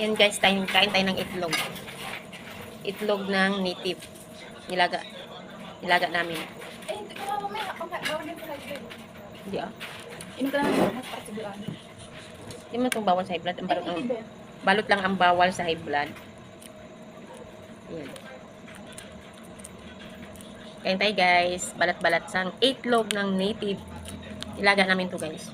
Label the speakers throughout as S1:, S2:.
S1: Yan guys, tayo, kain tayo ng itlog. Itlog ng native. Nilaga. Nilaga namin.
S2: Hindi
S1: ah. Hindi man itong bawal sa high blood. Ang balot, ang, balot lang ang bawal sa high blood. Yan. Kain tayo guys. Balat-balat sang itlog ng native. Nilaga namin to guys.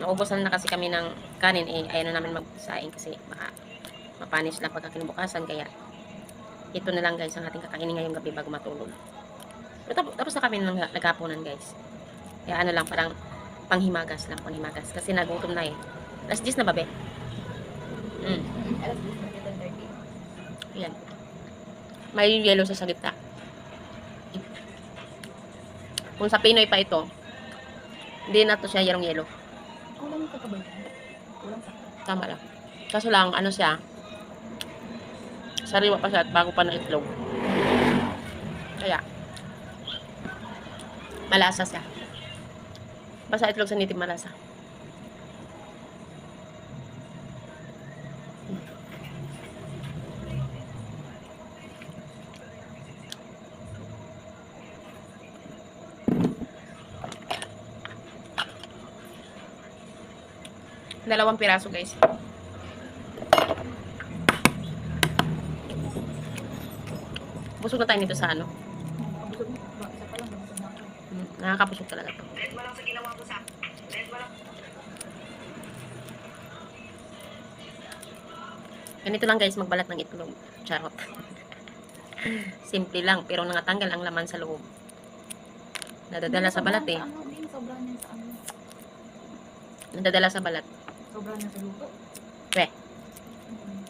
S1: Naubusan na kasi kami ng kanin eh. Ayaw na namin magsaing kasi baka mapanis lang pagka kinabukasan. Kaya ito na lang guys ang ating kakainin ngayong gabi bago matulog. Pero tapos, tapos na kami ng naghapunan guys. Kaya ano lang parang panghimagas lang, panghimagas. Kasi nagutom na eh. Alas 10 na babe. Mm.
S2: Alas 10 na kita 30.
S1: Yan. May yellow sa sagita. Kung sa Pinoy pa ito, hindi na to siya yarong yellow.
S2: Kulang yung kakabay. Kulang sa.
S1: Tama lang. Kaso lang, ano siya, sariwa pa siya at bago pa ng itlog. Kaya, malasa siya. Basta itlog sa native malasa. Dalawang piraso guys. Busog na tayo nito sa ano. Hmm, nakakabusog talaga to. Ganito lang guys, magbalat ng itlog. Charot. Simple lang, pero nangatanggal ang laman sa loob. Nadadala sa balat eh.
S2: Ano.
S1: Nadadala sa balat.
S2: Sobrang.
S1: Pre,
S2: Mm.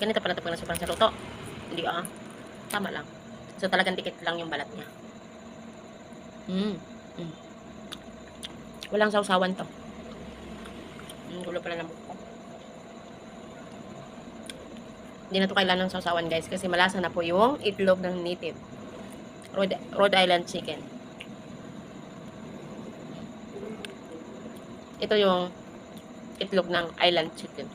S1: ganito pala ito pag nasupan sa luto. Hindi ah. Tama lang. So talagang dikit lang yung balat niya. Mm. mm. Walang sausawan to. Mm, gulo pala ng buko. ko. Hindi na to kailangan ng sausawan guys kasi malasa na po yung itlog ng native. Rhode, Rhode Island chicken. Ito yung itlog ng island chicken.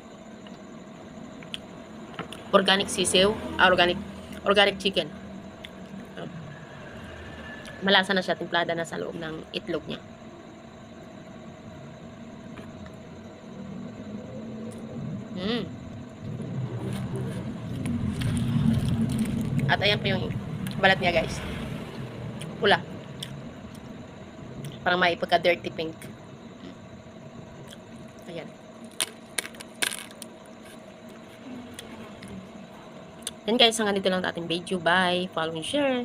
S1: Organic sisiw, ah, organic organic chicken. Malasa na siya, timplada na sa loob ng itlog niya. Mm. At ayan pa yung balat niya guys. Pula. Parang may pagka-dirty pink. Ayan. Yan guys, hanggang dito lang ang ating video. Bye. Follow and share.